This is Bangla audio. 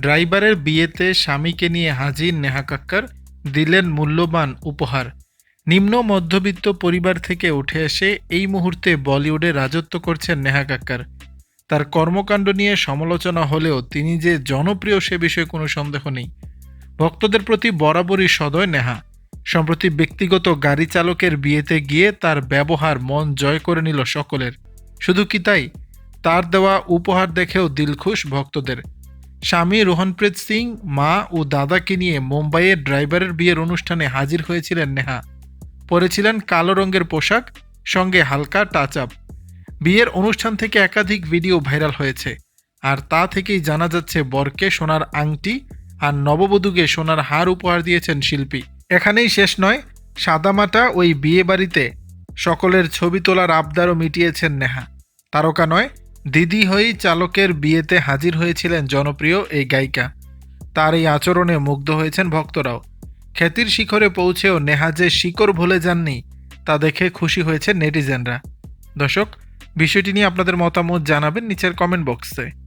ড্রাইভারের বিয়েতে স্বামীকে নিয়ে হাজির নেহা কাক্কার দিলেন মূল্যবান উপহার। নিম্ন মধ্যবিত্ত পরিবার থেকে উঠে এসে এই মুহূর্তে বলিউডে রাজত্ব করছেন নেহা কাক্কার। তার কর্মকাণ্ড নিয়ে সমালোচনা হলেও তিনি যে জনপ্রিয় সে বিষয়ে কোনো সন্দেহ নেই। ভক্তদের প্রতি বরাবরই সদয় নেহা। সম্প্রতি ব্যক্তিগত গাড়ি চালকের বিয়েতে গিয়ে তার ব্যবহার মন জয় করে নিল সকলের। শুধু কি তাই? তার দেওয়া উপহার দেখেও দিলখুশ ভক্তদের। স্বামী রোহনপ্রীত সিং, মা ও দাদাকে নিয়ে মুম্বাইয়ের ড্রাইভারের বিয়ের অনুষ্ঠানে হাজির হয়েছিলেন নেহা। পরেছিলেন কালো রঙের পোশাক, সঙ্গে হালকা টাচ আপ বিয়ের অনুষ্ঠান থেকে একাধিক ভিডিও ভাইরাল হয়েছে, আর তা থেকেই জানা যাচ্ছে বরকে সোনার আংটি আর নববধূকে সোনার হার উপহার দিয়েছেন শিল্পী। এখানেই শেষ নয়, সাদামাটা ওই বিয়ে বাড়িতে সকলের ছবি তোলার আবদারও মিটিয়েছেন নেহা। তারকা নয় দিদি হয়েই চালকের বিয়েতে হাজির হয়েছিলেন জনপ্রিয় এই গায়িকা। তার এই আচরণে মুগ্ধ হয়েছেন ভক্তরাও। খ্যাতির শিখরে পৌঁছেও নেহা যে শিকড় ভুলে যাননি, তা দেখে খুশি হয়েছে নেটিজেনরা। দর্শক, বিষয়টি নিয়ে আপনাদের মতামত জানাবেন নিচের কমেন্ট বক্সে